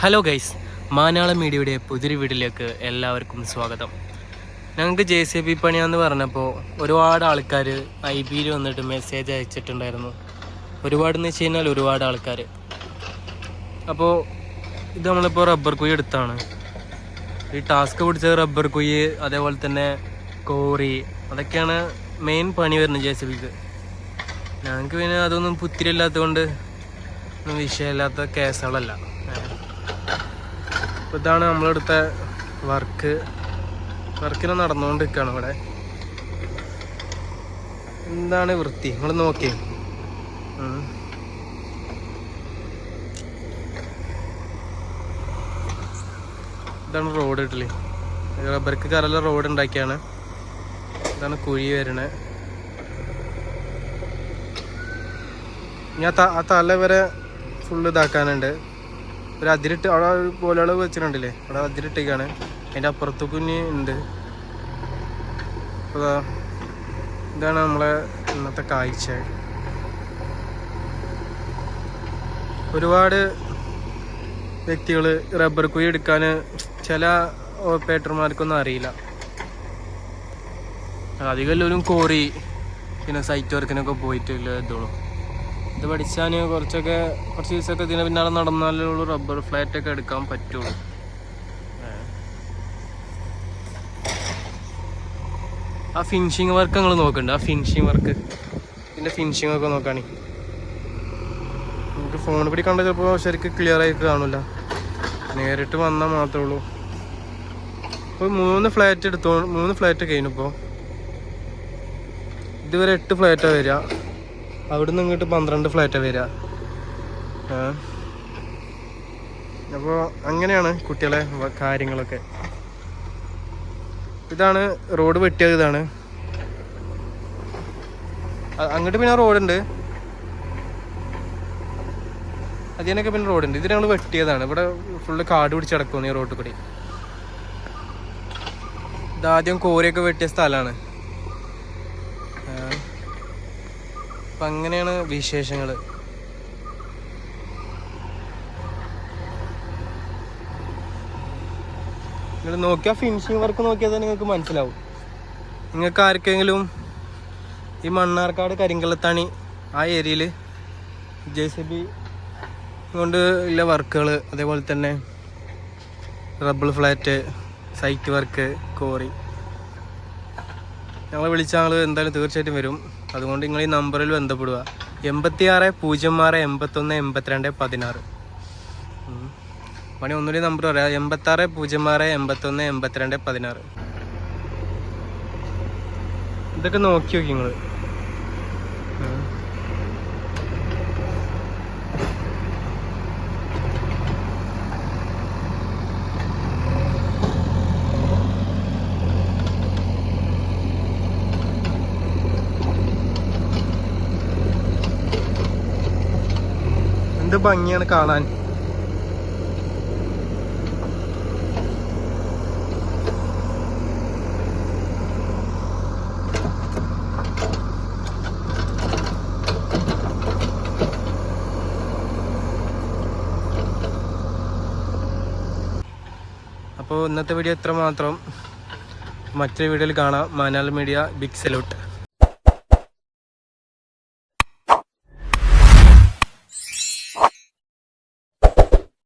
Hello guys മാനാള മീഡിയയുടെ പുതിയൊരു വീട്ടിലേക്ക് എല്ലാവർക്കും സ്വാഗതം. ഞങ്ങൾക്ക് ജെ സി ബി പണിയാന്ന് പറഞ്ഞപ്പോൾ ഒരുപാട് ആൾക്കാർ ഐ ബിയിൽ വന്നിട്ട് മെസ്സേജ് അയച്ചിട്ടുണ്ടായിരുന്നു. ഒരുപാട് എന്ന് വെച്ച് കഴിഞ്ഞാൽ ഒരുപാട് ആൾക്കാർ അപ്പോൾ ഇത് നമ്മളിപ്പോൾ റബ്ബർ കുഴി എടുത്താണ്. ഈ ടാസ്ക് പിടിച്ച റബ്ബർ കുഴി അതേപോലെ തന്നെ കോറി അതൊക്കെയാണ് മെയിൻ പണി വരുന്നത് ജെ സി ബിക്ക് ഞങ്ങൾക്ക് പിന്നെ അതൊന്നും പുത്തിരില്ലാത്തതുകൊണ്ട് കൊണ്ട് വിഷയമില്ലാത്ത കേസുകളല്ല അപ്പോൾ ഇതാണ് നമ്മളെടുത്ത വർക്ക്. വർക്കിനെ നടന്നുകൊണ്ട് നിൽക്കുകയാണ് ഇവിടെ. എന്താണ് വൃത്തി? നിങ്ങൾ നോക്കിയേ. ഇതാണ് റോഡ് ഇട്ടില്ലേ റബ്ബർക്ക് കരല റോഡ് ഉണ്ടാക്കിയാണ്. ഇതാണ് കുഴി വരണേ. ഞാൻ ആ തല വരെ ഫുള്ള് ഇതാക്കാനുണ്ട്. ഒരു അതിരിട്ട് അവിടെ പോലെകൾ വെച്ചിട്ടുണ്ടല്ലേ? അവിടെ അതിരിട്ടേക്കാണ് അതിന്റെ അപ്പുറത്ത് കുഞ്ഞ് ഉണ്ട്. ഇതാണ് നമ്മളെ ഇന്നത്തെ കാഴ്ച. ഒരുപാട് വ്യക്തികൾ റബ്ബർ കുഴി എടുക്കാൻ ചില ഓപ്പറേറ്റർമാർക്കൊന്നും അറിയില്ല. അധികം എല്ലാവരും കോറി പിന്നെ സൈറ്റ് വർക്കിനൊക്കെ പോയിട്ടുള്ള ഇതോളും ഇത് പഠിച്ചാൽ കുറച്ചൊക്കെ കുറച്ച് ദിവസമൊക്കെ ഇതിന് പിന്നാലെ നടന്നാലേ ഉള്ളൂ. റബ്ബർ ഫ്ലാറ്റ് ഒക്കെ എടുക്കാൻ പറ്റുള്ളൂ. ആ ഫിനിഷിങ് വർക്ക് നിങ്ങൾ നോക്കണ്ട. ആ ഫിനിഷിങ് വർക്ക് ഇതിന്റെ ഫിനിഷിങ് ഒക്കെ നോക്കാണി. നമുക്ക് ഫോൺ പിടി കണ്ട ചിലപ്പോൾ ശരിക്കും ക്ലിയർ ആയിട്ട് കാണില്ല നേരിട്ട് വന്നാൽ മാത്രമേ ഉള്ളൂ. ഇപ്പോൾ മൂന്ന് ഫ്ലാറ്റ് എടുത്തോ മൂന്ന് ഫ്ലാറ്റ് കഴിഞ്ഞിപ്പോൾ ഇതുവരെ എട്ട് ഫ്ലാറ്റാണ് വരിക. അവിടുന്ന് ഇങ്ങോട്ട് പന്ത്രണ്ട് ഫ്ലാറ്റാണ് വരിക. അപ്പോൾ അങ്ങനെയാണ് കുട്ടികളെ കാര്യങ്ങളൊക്കെ. ഇതാണ് റോഡ് വെട്ടിയത് ഇതാണ്. അങ്ങോട്ട് പിന്നെ റോഡുണ്ട്. അതിനൊക്കെ പിന്നെ റോഡുണ്ട്. ഇത് ഞങ്ങൾ വെട്ടിയതാണ്. ഇവിടെ ഫുള്ള് കാട് പിടിച്ച് കിടക്കുന്നു ഈ റോഡിൽ കൂടി. ഇതാദ്യം കോരിയൊക്കെ വെട്ടിയ സ്ഥലമാണ്. അപ്പൊ അങ്ങനെയാണ് വിശേഷങ്ങൾ നിങ്ങൾ നോക്കിയാൽ ഫിനിഷിങ് വർക്ക് നോക്കിയാൽ തന്നെ നിങ്ങൾക്ക് മനസ്സിലാവും. നിങ്ങൾക്ക് ആർക്കെങ്കിലും ഈ മണ്ണാർക്കാട് കരിങ്കലത്താണി ആ ഏരിയയിൽ ജെ സി ബി കൊണ്ട് ഉള്ള വർക്കുകൾ അതേപോലെ തന്നെ rubble flat site work quarry ഞങ്ങളെ വിളിച്ചാൽ ഞങ്ങൾ എന്തായാലും തീർച്ചയായിട്ടും വരും. അതുകൊണ്ട് നിങ്ങൾ ഈ നമ്പറിൽ ബന്ധപ്പെടുക. എൺപത്തി ആറ് പൂജ്യം ആറ് എൺപത്തൊന്ന് എൺപത്തിരണ്ട് പതിനാറ്. മണി ഒന്നുകൂടി നമ്പർ പറയാം. എൺപത്തി ആറ് പൂജ്യം ആറ് എൺപത്തൊന്ന് എൺപത്തിരണ്ട് പതിനാറ്. ഇതൊക്കെ നോക്കി നോക്കി നിങ്ങൾ എന്ത് ഭംഗിയാണ് കാണാൻ. അപ്പോൾ ഇന്നത്തെ വീഡിയോ ഇത്ര മാത്രം മറ്റൊരു വീഡിയോയിൽ കാണാം. Manal media big salute.